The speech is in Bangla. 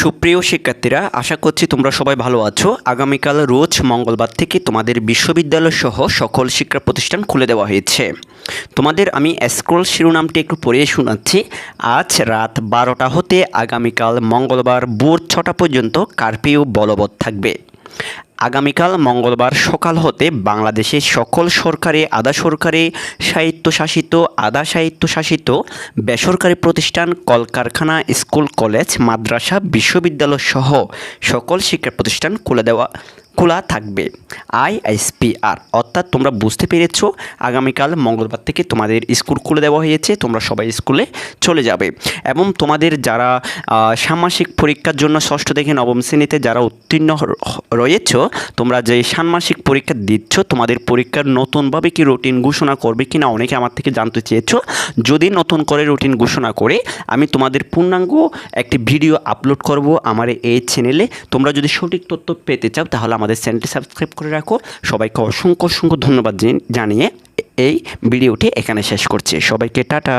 সুপ্রিয় শিক্ষার্থীরা, আশা করছি তোমরা সবাই ভালো আছো। আগামীকাল রোজ মঙ্গলবার থেকে তোমাদের বিশ্ববিদ্যালয় সহ সকল শিক্ষা প্রতিষ্ঠান খুলে দেওয়া হয়েছে। তোমাদের আমি স্ক্রল শিরোনামটি একটু পড়িয়ে শোনাচ্ছি। আজ রাত বারোটা হতে আগামীকাল মঙ্গলবার ভোর ছটা পর্যন্ত কারফিউ বলবৎ থাকবে। আগামীকাল মঙ্গলবার সকাল হতে বাংলাদেশের সকল সরকারি, আধা সরকারি, স্বায়ত্তশাসিত, আধা স্বায়ত্তশাসিত বেসরকারি প্রতিষ্ঠান, কলকারখানা, স্কুল, কলেজ, মাদ্রাসা, বিশ্ববিদ্যালয় সহ সকল শিক্ষা প্রতিষ্ঠান খুলে দেওয়া খোলা থাকবে। আইএসপিআর অর্থাৎ তোমরা বুঝতে পেরেছ, আগামীকাল মঙ্গলবার থেকে তোমাদের স্কুল খুলে দেওয়া হয়েছে, তোমরা সবাই স্কুলে চলে যাবে। এবং তোমাদের যারা ষান্মাসিক পরীক্ষার জন্য ষষ্ঠ থেকে নবম শ্রেণীতে যারা উত্তীর্ণ রয়েছ, তোমরা যে ষান্মাসিক পরীক্ষা দিচ্ছ, তোমাদের পরীক্ষার নতুনভাবে কি রুটিন ঘোষণা করবে কি না অনেকে আমার থেকে জানতে চেয়েছো। যদি নতুন করে রুটিন ঘোষণা করে, আমি তোমাদের পূর্ণাঙ্গ একটি ভিডিও আপলোড করব আমার এই চ্যানেলে তোমরা যদি সঠিক তথ্য পেতে চাও, তাহলে আমাদের চ্যানেলটি সাবস্ক্রাইব করে রাখো। সবাইকে অসংখ্য অসংখ্য ধন্যবাদ জানিয়ে এই ভিডিওটি এখানে শেষ করছি। সবাইকে টাটা।